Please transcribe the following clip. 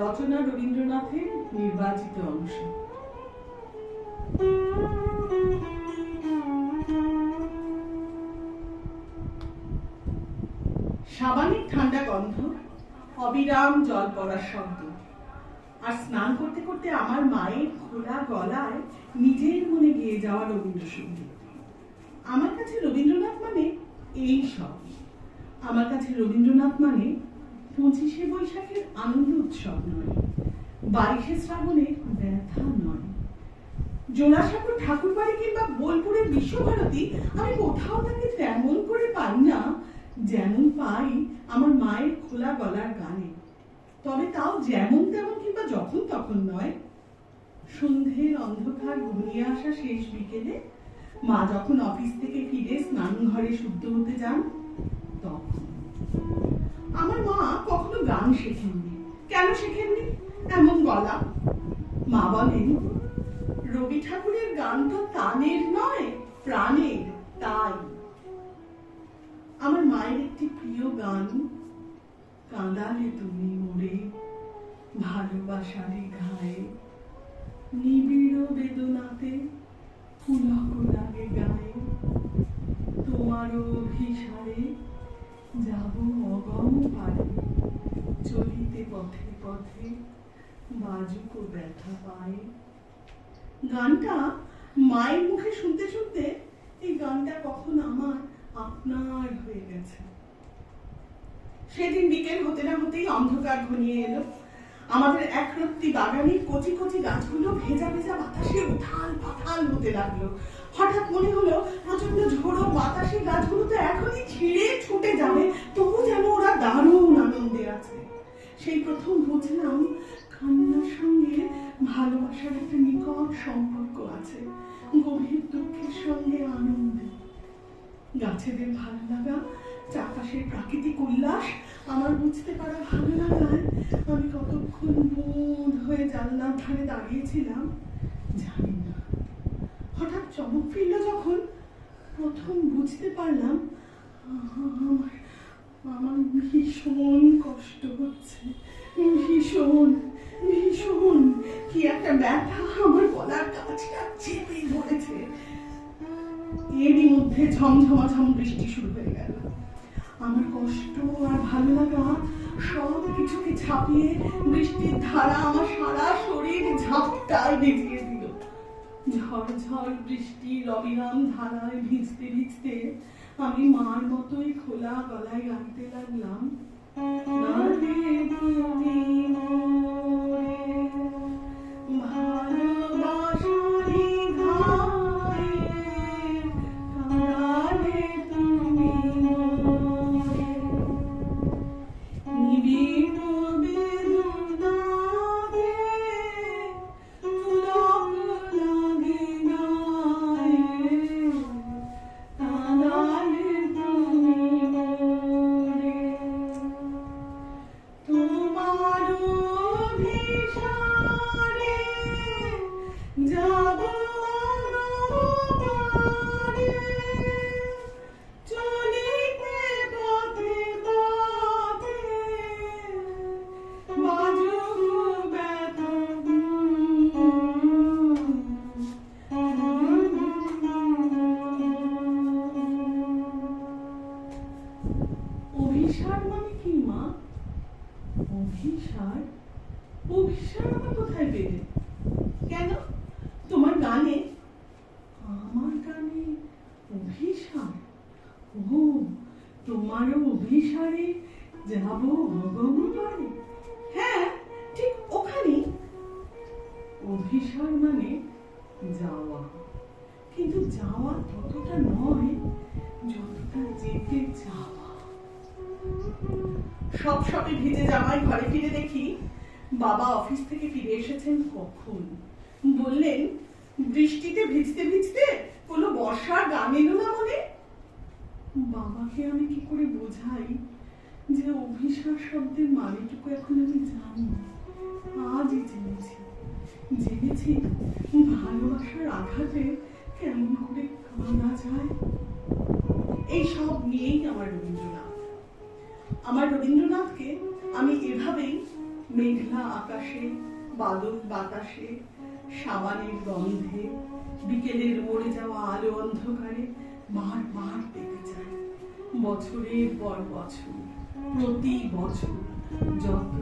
রচনা রবীন্দ্রনাথের নির্বাচিত অংশ। সাবানের ঠান্ডা গন্ধ, অবিরাম জল পড়ার শব্দ, আর স্নান করতে করতে আমার মায়ের খোলা গলায় নিজের মনে গেয়ে যাওয়া রবীন্দ্রসঙ্গীত। আমার কাছে রবীন্দ্রনাথ মানে এই সব। আমার কাছে রবীন্দ্রনাথ মানে পঁচিশে বৈশাখের আনন্দ উৎসব নয় বাইশে শ্রাবণের ব্যথা নয়। জোড়াসাঁকোর ঠাকুর বাড়ি কিংবা বোলপুরের বিশ্বভারতী, আমি কোথাও তাকে তেমন করে পাই না যেমন পাই আমার মায়ের খোলা গলার গানে। তবে তাও যেমন তেমন কিংবা যখন তখন নয়। সন্ধ্যের অন্ধকার ঘনিয়ে আসা শেষ বিকেলে, মা যখন অফিস থেকে ফিরে স্নান ঘরে শুদ্ধ হতে যান, তখন। আমার মা কখনো গান শেখেননি। কেন শেখেননি? এমন গলা। মা বলেন, রবি ঠাকুরের গান তো তানের নয়, প্রাণের, তাই। আমার মায়ের একটি প্রিয় গান, কাঁদালে তুমি মোরে, ভালোবাসারে ঘায়ে। নিবিড় বেদনাতে পুলক লাগে গায়ে, তোমারও অভিসারে যাব অগম পারে। চলিতে পথে পথে বাজুক ব্যথা গানটা মায়ের মুখে শুনতে শুনতে এই গানটা কখন আমার আপনার হয়ে গেছে। সেদিন বিকেল হতে না হতেই অন্ধকার ঘনিয়ে এলো। আমাদের এক একরত্তি বাগানের কচি কচি গাছগুলো ভেজা ভেজা বাতাসে উথাল পাথাল হতে লাগল। হঠাৎ মনে হলো প্রচণ্ড ভালোবাসার একটা নিকট সম্পর্ক আছে। গভীর দুঃখের সঙ্গে আনন্দে। গাছেদের ভালো লাগা, চারপাশের প্রাকৃতিক উল্লাস, আমার বুঝতে পারা ভালো লাগায়। আমি কতক্ষণ বোধ হয়ে জানলার ধারে দাঁড়িয়েছিলাম, জানি না। হঠাৎ চমক ফিরল যখন প্রথম বুঝতে পারলাম আমার আমার ভীষণ কষ্ট হচ্ছে। ভীষণ ভীষণ। কি একটা ব্যথা আমার গলার কাছটা চেপে ধরেছে। এরই মধ্যে ঝমঝমা ঝম বৃষ্টি শুরু হয়ে গেল। আমার কষ্ট আর ভালো লাগা সব কিছুকে ছাপিয়ে বৃষ্টির ধারা আমার সারা শরীর ঝাপটায় ভিজিয়ে দিল। ঝড় ঝড় বৃষ্টির অবিরাম ধারায় ভিজতে ভিজতে আমি মার মতোই খোলা গলায় গাইতে লাগলাম। অভিসার অভিসার আবার কোথায় পেলে? কেন? তোমার গানে? আমার গানে অভিসার ও, তোমারও অভিসারে যাব পারে হ্যাঁ ঠিক ওখানেই। অভিসার মানে যাওয়া। কিন্তু যাওয়া ততটা নয়, যতটা যেতে যাওয়া সব সবে ভিজে জামাই ঘরে ফিরে দেখি বাবা অফিস থেকে ফিরে এসেছেন কখন? বললেন, বৃষ্টিতে ভিজতে ভিজতে কোনো বর্ষার গান এলো না মনে? বাবাকে আমি কি করে বোঝাই যে অভিশাপ শব্দের মানেটুকু এখন আমি জানি। আজই জেনেছি। জেনেছি ভালোবাসার আঘাতে কেমন করে কাঁদা যায়। এই সব নিয়েই আমার রবীন্দ্রনাথ। আমার রবীন্দ্রনাথকে আমি এভাবেই মেঘলা আকাশে, বাদল বাতাসে, সাবানের গন্ধে, বিকেলের মরে যাওয়া আলো অন্ধকারে মার মার পেতে চাই। বছরের পর বছর, প্রতি বছর যত